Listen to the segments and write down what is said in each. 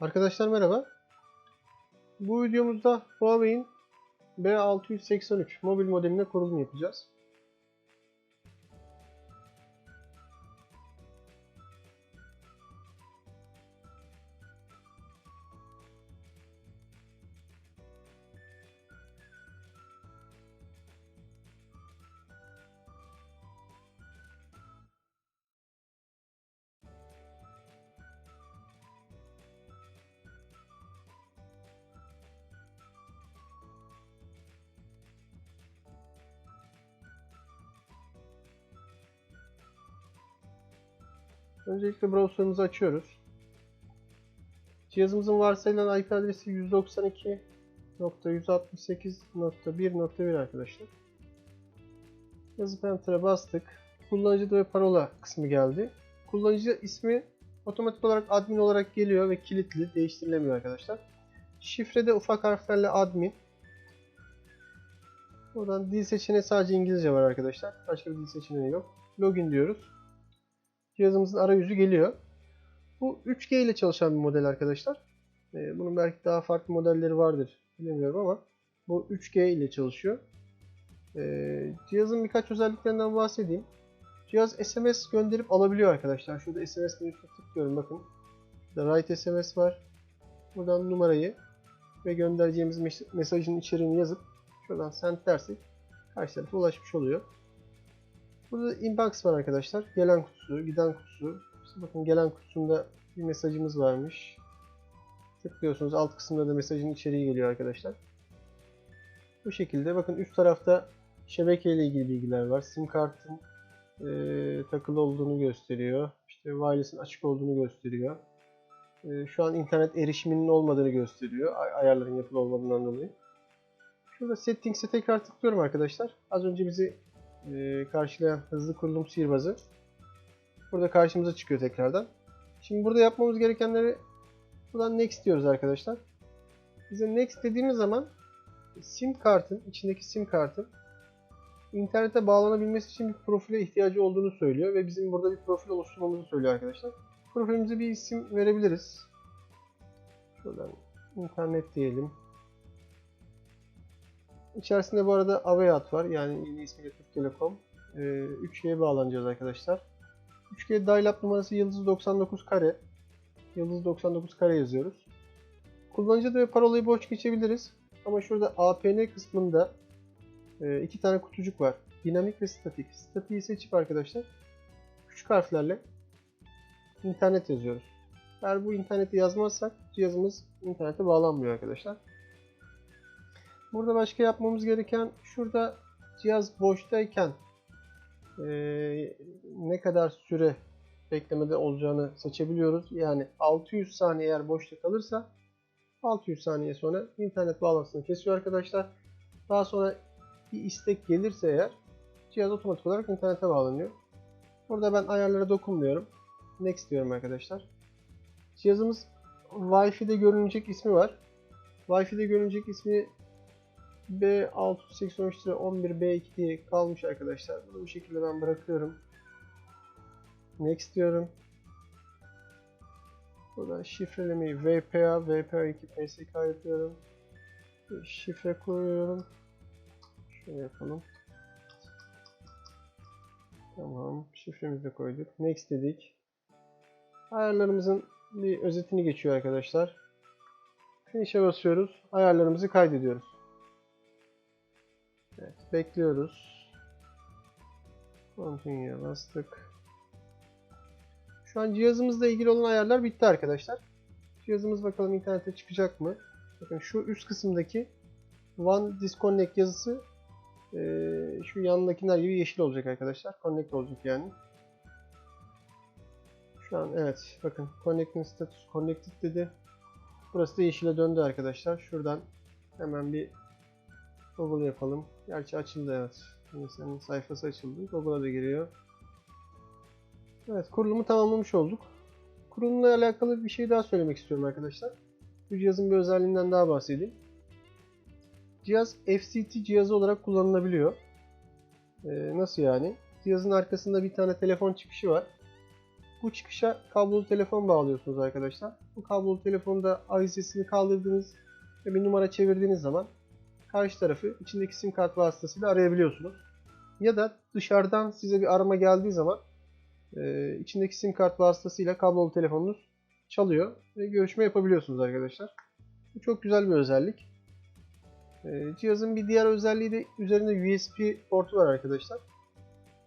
Arkadaşlar merhaba. Bu videomuzda Huawei'in B683 mobil modeline kurulum yapacağız. Öncelikle browser'ımızı açıyoruz. Cihazımızın varsayılan IP adresi 192.168.1.1 arkadaşlar. Yazıp Enter'a bastık. Kullanıcı ve parola kısmı geldi. Kullanıcı ismi otomatik olarak admin olarak geliyor ve kilitli, değiştirilemiyor arkadaşlar. Şifrede ufak harflerle admin. Buradan dil seçeneği sadece İngilizce var arkadaşlar. Başka bir dil seçeneği yok. Login diyoruz cihazımızın arayüzü geliyor. Bu 3G ile çalışan bir model arkadaşlar. Ee, bunun belki daha farklı modelleri vardır. Bilemiyorum ama bu 3G ile çalışıyor. Ee, cihazın birkaç özelliklerinden bahsedeyim. Cihaz SMS gönderip alabiliyor arkadaşlar. Şurada SMS menüsüne tıklıyorum bakın. Burada write SMS var. Buradan numarayı ve göndereceğimiz mesajın içeriğini yazıp şuradan send dersek karşı tarafa ulaşmış oluyor. Burada inbox var arkadaşlar. Gelen kutusu, giden kutusu. İşte bakın gelen kutusunda bir mesajımız varmış. Tıklıyorsunuz. Alt kısımda da mesajın içeriği geliyor arkadaşlar. Bu şekilde. Bakın üst tarafta şebeke ile ilgili bilgiler var. Sim kartın e, takılı olduğunu gösteriyor. İşte wireless'ın açık olduğunu gösteriyor. E, şu an internet erişiminin olmadığını gösteriyor. Ay ayarların yapılı olmadığından dolayı. Şurada settings'e tekrar tıklıyorum arkadaşlar. Az önce bizi e, karşılayan hızlı kurulum sihirbazı. Burada karşımıza çıkıyor tekrardan. Şimdi burada yapmamız gerekenleri buradan next diyoruz arkadaşlar. Bize next dediğimiz zaman sim kartın, içindeki sim kartın internete bağlanabilmesi için bir profile ihtiyacı olduğunu söylüyor ve bizim burada bir profil oluşturmamızı söylüyor arkadaşlar. Profilimize bir isim verebiliriz. Şuradan internet diyelim. İçerisinde bu arada Aveyat var. Yani yeni ismiyle Türk Telekom. Ee, 3G'ye bağlanacağız arkadaşlar. 3G dial-up numarası yıldız 99 kare. Yıldız 99 kare yazıyoruz. Kullanıcı adı ve parolayı boş geçebiliriz. Ama şurada APN kısmında e, iki tane kutucuk var. Dinamik ve statik. Statiği seçip arkadaşlar küçük harflerle internet yazıyoruz. Eğer bu interneti yazmazsak cihazımız internete bağlanmıyor arkadaşlar. Burada başka yapmamız gereken şurada cihaz boştayken e, ne kadar süre beklemede olacağını seçebiliyoruz. Yani 600 saniye eğer boşta kalırsa 600 saniye sonra internet bağlantısını kesiyor arkadaşlar. Daha sonra bir istek gelirse eğer cihaz otomatik olarak internete bağlanıyor. Burada ben ayarlara dokunmuyorum. Next diyorum arkadaşlar. Cihazımız Wi-Fi'de görünecek ismi var. Wi-Fi'de görünecek ismi B683 lira 11 B2 diye kalmış arkadaşlar. Bunu bu şekilde ben bırakıyorum. Next diyorum. Buradan şifrelemeyi VPA, VPA2 PSK yapıyorum. Şifre koyuyorum. Şöyle yapalım. Tamam. Şifremizi de koyduk. Next dedik. Ayarlarımızın bir özetini geçiyor arkadaşlar. Finish'e basıyoruz. Ayarlarımızı kaydediyoruz. Bekliyoruz. Continue bastık. Şu an cihazımızla ilgili olan ayarlar bitti arkadaşlar. Cihazımız bakalım internete çıkacak mı? Bakın şu üst kısımdaki One Disconnect yazısı e, şu yanındakiler gibi yeşil olacak arkadaşlar. Connect olacak yani. Şu an evet bakın Connecting Status Connected dedi. Burası da yeşile döndü arkadaşlar. Şuradan hemen bir Google yapalım. Gerçi açıldı evet. Senin sayfası açıldı. Google'a da giriyor. Evet kurulumu tamamlamış olduk. Kurulumla alakalı bir şey daha söylemek istiyorum arkadaşlar. Bu cihazın bir özelliğinden daha bahsedeyim. Cihaz FCT cihazı olarak kullanılabiliyor. Ee, nasıl yani? Cihazın arkasında bir tane telefon çıkışı var. bu çıkışa kablolu telefon bağlıyorsunuz arkadaşlar. Bu kablolu telefonda ağız sesini kaldırdığınız ve bir numara çevirdiğiniz zaman karşı tarafı içindeki sim kart vasıtasıyla arayabiliyorsunuz. Ya da dışarıdan size bir arama geldiği zaman e, içindeki sim kart vasıtasıyla kablolu telefonunuz çalıyor ve görüşme yapabiliyorsunuz arkadaşlar. Bu çok güzel bir özellik. E, cihazın bir diğer özelliği de üzerinde USB portu var arkadaşlar.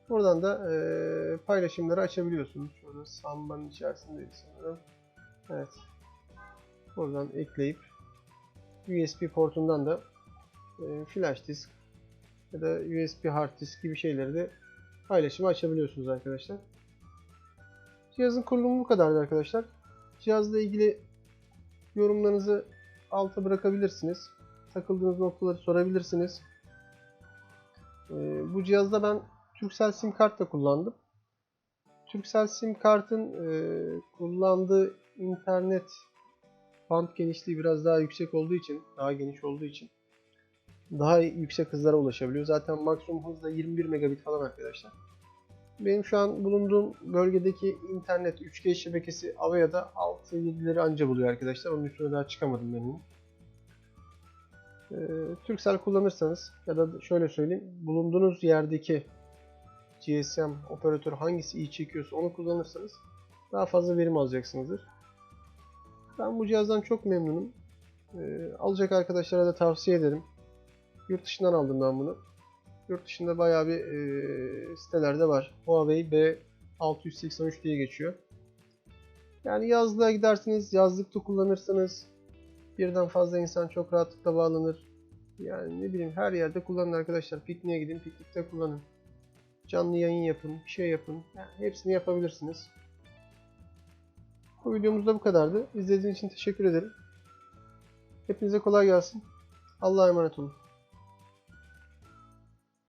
Buradan da e, paylaşımları açabiliyorsunuz. Şurada Samba'nın içerisinde sanırım. Evet. Buradan ekleyip USB portundan da e, flash disk ya da USB hard disk gibi şeyleri de paylaşımı açabiliyorsunuz arkadaşlar. Cihazın kurulumu bu kadardı arkadaşlar. Cihazla ilgili yorumlarınızı alta bırakabilirsiniz. Takıldığınız noktaları sorabilirsiniz. E, bu cihazda ben Turkcell sim kart da kullandım. Turkcell sim kartın e, kullandığı internet band genişliği biraz daha yüksek olduğu için, daha geniş olduğu için daha yüksek hızlara ulaşabiliyor. Zaten maksimum hız da 21 megabit falan arkadaşlar. Benim şu an bulunduğum bölgedeki internet 3G şebekesi Avea'da 6-7'leri anca buluyor arkadaşlar. Onun üstüne daha çıkamadım benim. Ee, Turkcell kullanırsanız ya da şöyle söyleyeyim bulunduğunuz yerdeki GSM operatör hangisi iyi çekiyorsa onu kullanırsanız daha fazla verim alacaksınızdır. Ben bu cihazdan çok memnunum. Ee, alacak arkadaşlara da tavsiye ederim. Yurt dışından aldım ben bunu. Yurt dışında bayağı bir e, sitelerde var. Huawei B683 diye geçiyor. Yani yazlığa gidersiniz, yazlıkta kullanırsanız birden fazla insan çok rahatlıkla bağlanır. Yani ne bileyim her yerde kullanın arkadaşlar. Pikniğe gidin, piknikte kullanın. Canlı yayın yapın, bir şey yapın. Yani hepsini yapabilirsiniz. Bu videomuz da bu kadardı. İzlediğiniz için teşekkür ederim. Hepinize kolay gelsin. Allah'a emanet olun.